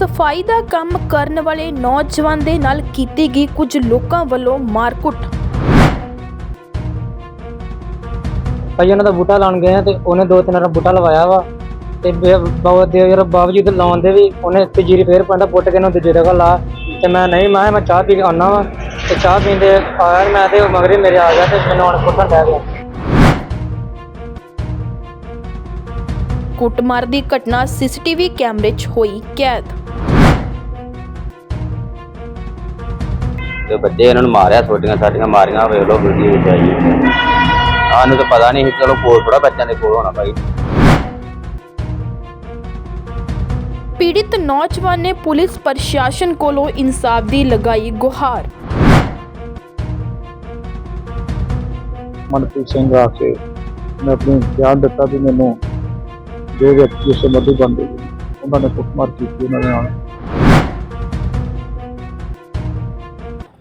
ਸਫ਼ਾਈ ਦਾ ਕੰਮ ਕਰਨ ਵਾਲੇ ਨੌਜਵਾਨ ਦੇ ਨਾਲ ਕੀਤੀ ਗਈ ਕੁਝ ਲੋਕਾਂ ਵੱਲੋਂ ਮਾਰਕੁੱਟ। ਭਾਈ ਉਹਨਾਂ ਦਾ ਬੂਟਾ ਲਾਉਣ ਗਏ ਆ ਤੇ ਉਹਨੇ ਦੋ ਤਿੰਨ ਵਾਰ ਬੂਟਾ ਲਵਾਇਆ ਵਾ। ਤੇ ਬੇ- ਦੇ ਯਾਰ ਬਾਵਜੂਦ ਲਾਉਣ ਦੇ ਵੀ ਉਹਨੇ ਤੀਜੀ ਫੇਰ ਪੈਂਦਾ ਪੁੱਟ ਕੇ ਨੂੰ ਦੂਜੀ ਜਗ੍ਹਾ ਲਾ। ਤੇ ਮੈਂ ਨਹੀਂ, ਮੈਂ ਮੈਂ ਚਾਹ ਪੀ ਕੇ ਆਉਣਾ ਵਾ। ਤੇ ਚਾਹ ਪੀਂਦੇ ਆਇਆ ਮੈਂ ਤੇ ਉਹ ਮਗਰੇ ਮੇਰੇ ਆ ਗਿਆ ਤੇ ਮੈਨੂੰ ਹੁਣ ਕੁੱਟਣ ਲੱਗ ਗਿਆ ਕੁੱਟਮਾਰ ਦੀ ਘਟਨਾ ਸੀਸੀਟੀਵੀ ਕੈਮਰੇ 'ਚ ਹੋਈ ਕੈਦ। ਤੇ ਬੱਚੇ ਇਹਨਾਂ ਨੂੰ ਮਾਰਿਆ ਛੋਟੀਆਂ ਸਾਡੀਆਂ ਮਾਰੀਆਂ ਵੇਖ ਲਓ ਵੀਡੀਓ ਵਿੱਚ ਆਈ ਹੈ। ਸਾਨੂੰ ਤਾਂ ਪਤਾ ਨਹੀਂ ਸੀ ਚਲੋ ਕੋਲ ਥੋੜਾ ਬੱਚਿਆਂ ਦੇ ਕੋਲ ਹੋਣਾ ਭਾਈ। ਪੀੜਿਤ ਨੌਜਵਾਨ ਨੇ ਪੁਲਿਸ ਪ੍ਰਸ਼ਾਸਨ ਕੋਲੋਂ ਇਨਸਾਫ ਦੀ ਲਗਾਈ ਗੁਹਾਰ। ਮਨਪ੍ਰੀਤ ਸਿੰਘ ਆ ਕੇ ਮੈਂ ਆਪਣੀ ਬਿਆਨ ਦਿੱਤਾ ਵੀ ਮੈਨੂੰ ਜੋ ਵਿਅਕਤੀ ਉਸ ਮਧੂ ਬੰਦੇ ਉਹਨਾਂ ਨੇ ਕੁੱਟਮਾਰ ਕੀਤੀ ਉਹਨਾਂ ਨੇ ਨਾਲ।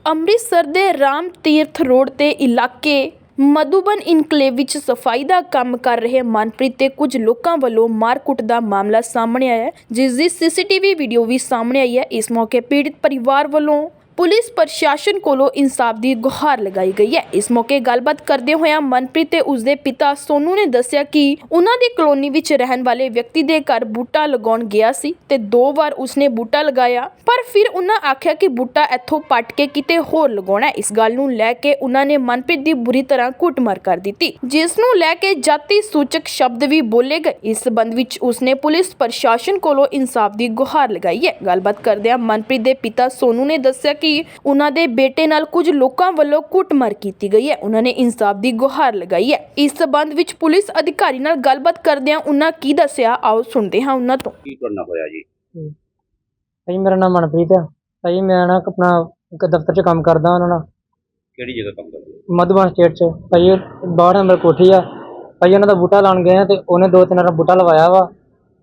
ਅੰਮ੍ਰਿਤਸਰ ਦੇ ਰਾਮ ਤੀਰਥ ਰੋਡ ਤੇ ਇਲਾਕੇ ਮਧੂਬਨ ਇਨਕਲੇਵ ਵਿੱਚ ਸਫ਼ਾਈ ਦਾ ਕੰਮ ਕਰ ਰਹੇ ਮਨਪ੍ਰੀਤ ਤੇ ਕੁਝ ਲੋਕਾਂ ਵੱਲੋਂ ਮਾਰਕੁੱਟ ਦਾ ਮਾਮਲਾ ਸਾਹਮਣੇ ਆਇਆ ਹੈ, ਜਿਸ ਦੀ ਸੀਸੀਟੀਵੀ ਵੀਡੀਓ ਵੀ ਸਾਹਮਣੇ ਆਈ ਹੈ। ਇਸ ਮੌਕੇ ਪੀੜਿਤ ਪਰਿਵਾਰ ਵੱਲੋਂ ਪੁਲਿਸ ਪ੍ਰਸ਼ਾਸਨ ਕੋਲੋਂ ਇਨਸਾਫ ਦੀ ਗੁਹਾਰ ਲਗਾਈ ਗਈ ਹੈ। ਇਸ ਮੌਕੇ ਗੱਲਬਾਤ ਕਰਦੇ ਹੋਇਆ ਮਨਪ੍ਰੀਤ ਤੇ ਉਸਦੇ ਪਿਤਾ ਸੋਨੂ ਨੇ ਦੱਸਿਆ ਕਿ ਉਹਨਾਂ ਦੀ ਕਲੋਨੀ ਵਿੱਚ ਰਹਿਣ ਵਾਲੇ ਵਿਅਕਤੀ ਦੇ ਘਰ ਬੂਟਾ ਲਗਾਉਣ ਗਿਆ ਸੀ ਤੇ ਦੋ ਵਾਰ ਉਸਨੇ ਬੂਟਾ ਲਗਾਇਆ, ਪਰ ਫਿਰ ਉਹਨਾਂ ਆਖਿਆ ਕਿ ਬੂਟਾ ਇੱਥੋਂ ਪੱਟ ਕੇ ਕਿਤੇ ਹੋਰ ਲਗਾਉਣਾ ਹੈ। ਇਸ ਗੱਲ ਨੂੰ ਲੈ ਕੇ ਉਹਨਾਂ ਨੇ ਮਨਪ੍ਰੀਤ ਦੀ ਬੁਰੀ ਤਰ੍ਹਾਂ ਕੁੱਟਮਾਰ ਕਰ ਦਿੱਤੀ। ਜਿਸ ਨੂੰ ਲੈ ਕੇ ਜਾਤੀ ਸੂਚਕ ਸ਼ਬਦ ਵੀ ਬੋਲੇ ਗਏ। ਇਸ ਸਬੰਧ ਵਿੱਚ ਉਸਨੇ ਪੁਲਿਸ ਪ੍ਰਸ਼ਾਸਨ ਕੋਲੋਂ ਇਨਸਾਫ ਦੀ ਗੁਹਾਰ ਲਗਾਈ ਹੈ। ਗੱਲਬਾਤ ਕਰਦਿਆਂ ਮਨਪ੍ਰੀਤ ਦੇ ਪਿਤਾ ਸੋਨੂ ਨੇ ਦੱਸਿਆ ਕਿ ਉਹਨਾਂ ਦੇ ਬੇਟੇ ਨਾਲ ਕੁਝ ਲੋਕਾਂ ਵੱਲੋਂ ਕੁੱਟਮਾਰ ਕੀਤੀ ਗਈ ਹੈ। ਉਹਨਾਂ ਨੇ ਇਨਸਾਫ ਦੀ ਗੁਹਾਰ ਲਗਾਈ ਹੈ। ਇਸ ਸਬੰਧ ਵਿੱਚ ਪੁਲਿਸ ਅਧਿਕਾਰੀ ਨਾਲ ਗੱਲਬਾਤ ਕਰਦਿਆਂ ਉਹਨਾਂ ਕੀ ਦੱਸਿਆ ਆਓ ਸੁਣਦੇ ਹਾਂ ਉਹਨਾਂ ਤੋਂ। ਕੀ ਕਰਨਾ ਹੋਇਆ ਜੀ? ਭਾਈ ਮੇਰਾ ਨਾਮ ਮਨਪ੍ਰੀਤ ਆ ਭਾਈ ਮੈਂ ਨਾ ਆਪਣਾ ਇੱਕ ਦਫ਼ਤਰ 'ਚ ਕੰਮ ਕਰਦਾ ਉਹਨਾਂ ਨਾਲ। ਕਿਹੜੀ ਜਗ੍ਹਾ ਕੰਮ ਕਰਦੇ ਹੋ? ਮਧੂਬਨ ਸਟੇਟ 'ਚ। ਭਾਈ 12 ਨੰਬਰ ਕੋਠੀ ਆ। ਭਾਈ ਉਹਨਾਂ ਦਾ ਬੂਟਾ ਲਾਉਣ ਗਏ ਆ ਤੇ ਉਹਨੇ ਦੋ ਤਿੰਨ ਵਾਰ ਬੂਟਾ ਲਵਾਇਆ ਵਾ।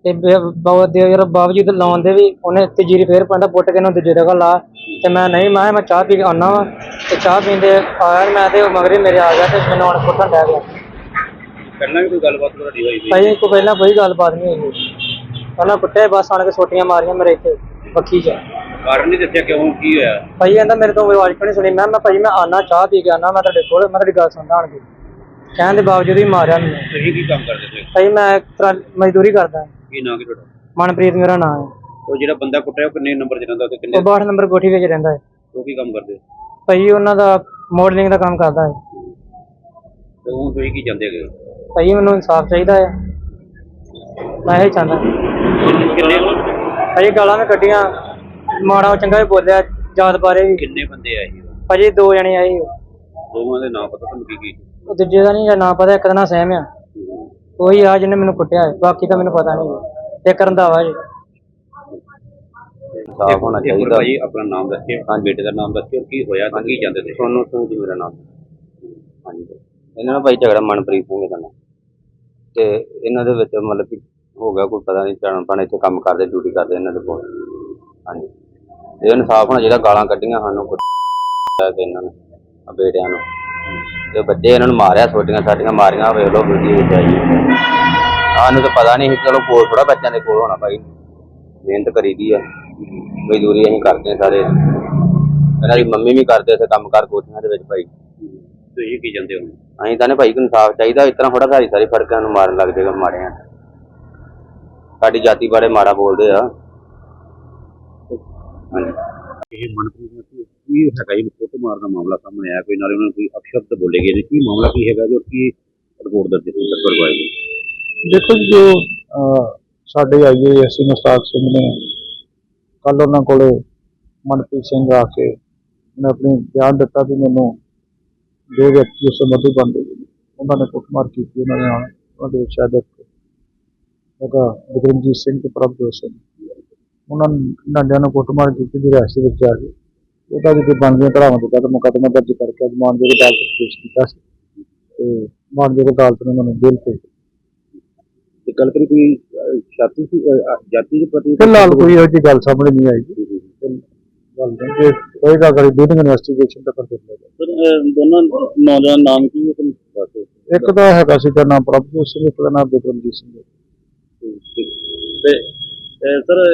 ਤੇ ਬੇ- ਬਾਵ ਦੇ ਯਾਰ ਬਾਵਜੂਦ ਲਾਉਣ ਦੇ ਵੀ ਉਹਨੇ ਤੀਜੀ ਫੇਰ ਪਾਂਡਾ ਪੁੱਟ ਕੇ ਨੂੰ ਦੂਜੀ ਜਗ੍ਹਾ ਲਾ ਤੇ ਮੈਂ ਨਹੀਂ ਮੈਂ ਕਿਹਾ ਮੈਂ ਚਾਹ ਪੀ ਕੇ ਆਉਣਾ ਵਾ ਤੇ ਚਾਹ ਪੀਂਦੇ ਆਇਆ ਮੈਂ ਤੇ ਉਹ ਮਗਰੇ ਮੇਰੇ ਆ ਗਿਆ ਤੇ ਮੈਨੂੰ ਹੁਣ ਕੁੱਟਣ ਲੱਗ ਗਿਆ ਪਹਿਲਾਂ ਵੀ ਕੋਈ ਗੱਲਬਾਤ ਤੁਹਾਡੀ ਹੋਈ ਸੀ? ਭਾਈ ਕੋ ਪਹਿਲਾਂ ਕੋਈ ਗੱਲਬਾਤ ਨਹੀਂ ਹੋਈ ਉਹਨਾਂ ਕੁੱਟੇ ਬਸ ਆਣ ਕੇ ਸੋਟੀਆਂ ਮਾਰੀਆਂ ਮੇਰੇ ਇੱਥੇ ਪੱਖੀ 'ਚ। ਕਾਰਨ ਨਹੀਂ ਦੱਸਿਆ ਕਿਉਂ ਕੀ ਹੋਇਆ? ਭਾਈ ਕਹਿੰਦਾ ਮੇਰੇ ਤੋਂ ਆਵਾਜ਼ ਕਿਉਂ ਨਹੀਂ ਸੁਣੀ? ਮੈਂ ਮੈਂ ਭਾਈ ਮੈਂ ਆਨਾ ਚਾਹ ਪੀ ਕੇ ਆਨਾ ਮੈਂ ਤੁਹਾਡੇ ਕੋਲ ਮੈਂ ਤੁਹਾਡੀ ਗੱਲ ਸੁਣਦਾ ਆਣ ਕੇ। ਕਹਿਣ ਦੇ ਬਾਵਜੂਦ ਵੀ ਮਾਰਿਆ ਮੈਨੂੰ। ਤੁਸੀਂ ਕੀ ਕੰਮ ਕਰਦੇ ਸੀ ਭਾਈ ਮੈਂ ਇੱਕ ਤਰ੍ਹਾਂ ਮਜ਼ਦੂਰੀ ਕਰਦਾ। ਕੀ ਨਾਂ ਕੀ ਤੁਹਾਡਾ? ਮਨਪ੍ਰੀਤ ਮੇਰਾ ਨਾਮ ਹੈ। ਉਹ ਜਿਹੜਾ ਬੰਦਾ ਕੁੱਟਿਆ ਉਹ ਕਿੰਨੇ ਨੰਬਰ 'ਚ ਰਹਿੰਦਾ ਤੇ ਕਿੰਨੇ ਉਹ 62 ਨੰਬਰ ਕੋਠੀ ਵਿੱਚ ਰਹਿੰਦਾ ਹੈ। ਉਹ ਕੀ ਕੰਮ ਕਰਦੇ? ਭਾਈ ਉਹਨਾਂ ਦਾ ਮਾਡਲਿੰਗ ਦਾ ਕੰਮ ਕਰਦਾ ਹੈ। ਤੇ ਉਹ ਤੁਸੀਂ ਕੀ ਜਾਂਦੇ ਗਏ ਭਾਈ ਮੈਨੂੰ ਇਨਸਾਫ ਚਾਹੀਦਾ ਹੈ। ਮੈਂ ਇਹ ਚਾਹੁੰਦਾ। ਕਿੰਨੇ ਭਾਈ ਗਾਲਾਂ ਮੈਂ ਕੱਢੀਆਂ। ਮਾੜਾ ਚੰਗਾ ਵੀ ਬੋਲਿਆ ਜਾਤ ਬਾਰੇ ਵੀ। ਕਿੰਨੇ ਬੰਦੇ ਆਏ ਸੀ? ਭਾਜੀ ਦੋ ਜਣੇ ਆਏ ਸੀ। ਦੋਵਾਂ ਦੇ ਨਾਂ ਪਤਾ ਤੁਹਾਨੂੰ ਕੀ ਕੀ ਉਹ ਦੂਜੇ ਦਾ ਨਹੀਂ ਨਾਂ ਪਤਾ ਇੱਕ ਦਾ ਨਾਂ ਸਹਿਮ ਆ। ਉਹੀ ਆ ਜਿਹਨੇ ਮੈਨੂੰ ਕੁੱਟਿਆ ਹੈ ਬਾਕੀ ਤਾਂ ਮੈਨੂੰ ਪਤਾ ਨਹੀਂ ਇੱਕ ਰੰਧਾਵਾ ਜੀ। ਸਾਫ਼ ਹੋਣਾ ਚਾਹੀਦਾ। ਭਾਈ ਆਪਣਾ ਨਾਮ ਦੱਸਿਓ ਹਾਂ ਬੇਟੇ ਦਾ ਨਾਮ ਦੱਸਿਓ ਕੀ ਹੋਇਆ ਤੇ ਕੀ ਜਾਂਦੇ ਸੀ ਸੋਨੂੰ ਸਿੰਘ ਜੀ ਮੇਰਾ ਨਾਮ। ਹਾਂਜੀ। ਇਹਨਾਂ ਦਾ ਭਾਈ ਝਗੜਾ ਮਨਪ੍ਰੀਤ ਸਿੰਘ ਦਾ ਨਾਮ ਤੇ ਇਹਨਾਂ ਦੇ ਵਿੱਚ ਮਤਲਬ ਕਿ ਹੋ ਗਿਆ ਕੋਈ ਪਤਾ ਨਹੀਂ ਚੜਨ ਪਣ ਇੱਥੇ ਕੰਮ ਕਰਦੇ ਡਿਊਟੀ ਕਰਦੇ ਇਹਨਾਂ ਦੇ ਕੋਲ। ਹਾਂਜੀ। ਤੇ ਇਨਸਾਫ ਹੋਣਾ ਜਿਹੜਾ ਗਾਲਾਂ ਕੱਢੀਆਂ ਸਾਨੂੰ ਕੁੱਟਿਆ ਤੇ ਇਹਨਾਂ ਨੇ ਆ ਬੇਟਿਆਂ ਨੂੰ। ਤੇ ਬੱਚੇ ਇਹਨਾਂ ਨੂੰ ਮਾਰਿਆ ਛੋਟੀਆਂ ਸਾਡੀਆਂ ਮਾਰੀਆਂ ਵੇਖ ਲਓ ਵੀਡੀਓ ਵਿੱਚ ਆਈ। ਸਾਨੂੰ ਤਾਂ ਪਤਾ ਨਹੀਂ ਸੀ ਚਲੋ ਕੋਲ ਥੋੜਾ ਬੱਚਿਆਂ ਦੇ ਕੋਲ ਹੋਣਾ ਭਾਈ। ਮਿਹਨਤ ਕਰੀਦੀ ਆ। ਮਜ਼ਦੂਰੀ ਅਸੀਂ ਕਰਦੇ ਹਾਂ ਸਾਰੇ। ਇਹਨਾਂ ਦੀ ਮੰਮੀ ਵੀ ਕਰਦੇ ਇੱਥੇ ਕੰਮ ਕਰ ਕੋਠੀਆਂ ਦੇ ਵਿੱਚ ਭਾਈ। ਤੁਸੀਂ ਕੀ ਜਾਂਦੇ ਹੋ? ਅਸੀਂ ਤਾਂ ਨੇ ਭਾਈ ਨੂੰ ਇਨਸਾਫ ਚਾਹੀਦਾ ਇਸ ਤਰ੍ਹਾਂ ਥੋੜਾ ਸਾਰੀ ਸਾਰੀ ਫੜਕਾਂ ਨੂੰ ਮਾਰਨ ਲੱਗ ਜਾਏਗਾ ਮਾੜਿਆਂ ਸਾਡੀ ਜਾਤੀ ਬਾਰੇ ਮਾੜਾ ਬੋਲਦੇ ਆ। ਹਾਂਜੀ। ਇਹ ਮਨਪ੍ਰੀਤ ਕੀ ਕੀ ਹੈਗਾ ਜੀ? ਫੋਟੋ ਮਾਰਨ ਦਾ ਮਾਮਲਾ ਸਾਹਮਣੇ ਆਇਆ ਕੋਈ ਨਾਲੇ ਉਹਨਾਂ ਨੂੰ ਕੋਈ ਅਪਸ਼ਬਦ ਬੋਲੇ ਗਏ ਨੇ ਕੀ ਮਾਮਲਾ ਕੀ ਹੈਗਾ ਜੋ ਕੀ ਰਿਪੋਰਟ ਦਰਜ ਹੋਈ ਕਰਵਾਈ ਦੇਖੋ ਜੀ ਜੋ ਅਹ, ਸਾਡੇ ਆਈਏ ਅਸੀਂ ਮੁਸਤਾਕ ਸਿੰਘ ਨੇ ਕੱਲ ਉਹਨਾਂ ਕੋਲੇ ਮਨਪ੍ਰੀਤ ਸਿੰਘ ਆ ਕੇ ਉਹਨੇ ਆਪਣੀ ਬਿਆਨ ਦਿੱਤਾ ਵੀ ਮੈਨੂੰ ਜੋ ਵਿਅਕਤੀ ਉਸ ਮਧੂ ਬੰਦੇ ਉਹਨਾਂ ਨੇ ਕੁੱਟਮਾਰ ਕੀਤੀ ਉਹਨਾਂ ਨੇ ਨਾਲ। ਉਹਨਾਂ ਦੇ ਵਿੱਚ ਸ਼ਾਇਦ ਇੱਕ ਹੈਗਾ ਬਿਕਰਮਜੀਤ ਸਿੰਘ ਤੇ ਪ੍ਰਭਜੋਤ ਸਿੰਘ। ਉਹਨਾਂ ਨਾਂਡਿਆਂ ਨੂੰ ਕੁੱਟਮਾਰ ਕੀਤੀ ਦੀ ਰਿਹਾਸਤ ਵਿੱਚ ਆ ਗਏ ਉਹਦਾ ਵੀ ਕੋਈ ਬਣਦੀਆਂ ਧਾਰਾਵਾਂ ਦੇ ਤਹਿਤ ਮੁਕੱਦਮਾ ਦਰਜ ਕਰਕੇ ਮਾਨਯੋਗ ਅਦਾਲਤ ਵਿੱਚ ਪੇਸ਼ ਕੀਤਾ ਸੀ। ਤੇ ਮਾਨਯੋਗ ਅਦਾਲਤ ਨੇ ਉਹਨਾਂ ਨੂੰ ਜੇਲ੍ਹ ਭੇਜ ਦਿੱਤਾ। ਤੇ ਗੱਲ ਕਰੀ ਕੋਈ ਜਾਤੀ ਸੀ ਜਾਤੀ ਦੇ ਪ੍ਰਤੀ ਫਿਲਹਾਲ ਕੋਈ ਇਹੋ ਜਿਹੀ ਗੱਲ ਸਾਹਮਣੇ ਨਹੀਂ ਆਈ। ਗੱਲ ਜੇ ਹੋਏਗਾ ਅਗਰ ਡੀਡਿੰਗ ਇਨਵੈਸਟੀਗੇਸ਼ਨ ਤਾਂ ਕਰ ਦਿੱਤਾ ਸਰ, ਅਹ, ਦੋਨਾਂ ਨੌਜਵਾਨ ਨਾਮ ਕੀ ਹੈ? ਇੱਕ ਤਾਂ ਹੈਗਾ ਸੀ ਦਾ ਨਾਮ ਪ੍ਰਭਜੋਤ ਸਿੰਘ ਇੱਕ ਦਾ ਨਾਮ ਬਿਕਰਮਜੀਤ ਸਿੰਘ। ਤੇ ਸਰ